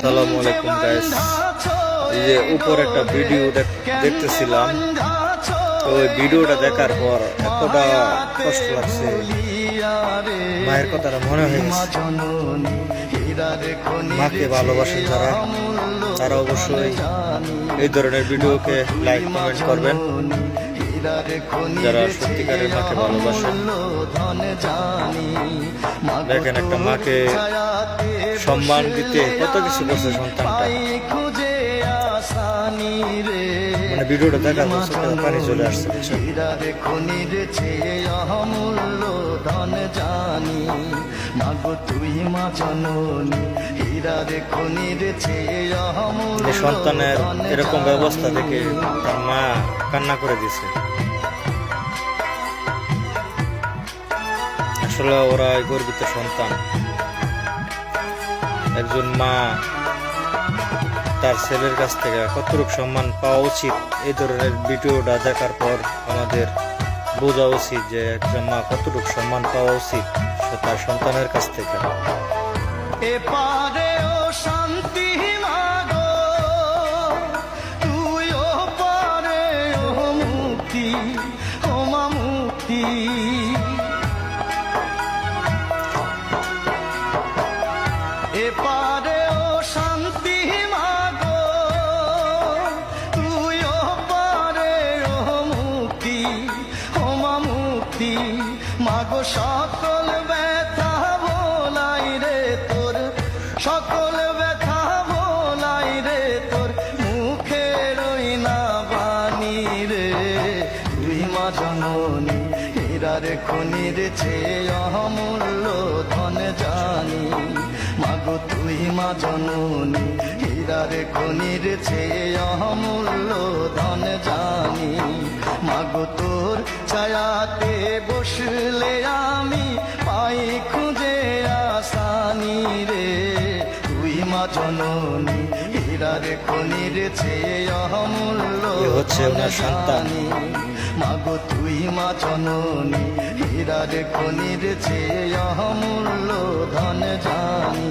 আসসালামু আলাইকুম গাইস এই যে উপর একটা ভিডিও দেখতেছিলাম। তো ওই ভিডিওটা দেখার পর এতটা কষ্ট লাগছে। মায়ের কথাটা মনে হয়ে গেছে। মাকে ভালোবাসেন যারা, তারা অবশ্যই এই ধরনের ভিডিওকে লাইক কমেন্ট করবেন। যারা সত্যিকারের মাকে ভালোবাসেন দেখেন একটা মাকে সম্মান দিতে কত কিছু করছে সন্তানটা। মানে ভিডিওটা পর চোখে পানি চলে আসছে জানি। মাগো তুই মা জননী সন্তানের এরকম ব্যবস্থা দেখে তার মা কান্না করে দিছে আসলে ওরা গর্বিত সন্তান। একজন মা তার ছেলের কাছ থেকে কতটুকু সম্মান পাওয়া উচিত, এই ধরনের ভিডিওটা দেখার পর আমাদের বোঝা উচিত যে একজন মা কতটুকু সম্মান পাওয়া উচিত তার সন্তানের কাছ থেকে। ও মা মুক্তি এপারে ও শান্তি মাগো, তুই ও পারে ও মুক্তি, ও মা মাগো, সকল ব্যথা ভোলাই রে তোর, সকল ব্যথা ভোলাই রে তোর মুখে রই না বাণী রে। জননী হীরার খনির চেয়ে অমূল্য ধন জানি। মাগো তুই মা জননী হীরার খনির চেয়ে অমূল্য ধন জানি। মাগো তোর ছায়াতে বসলে আমি পাই খুঁজে আসানি রে। তুই মা জননী হীরার খনির চেয়ে অমূল্য হচ্ছে ওনার সন্তান। মাগো তুই মা জননী হীরার খনির চেয়ে অমূল্য ধন জানি।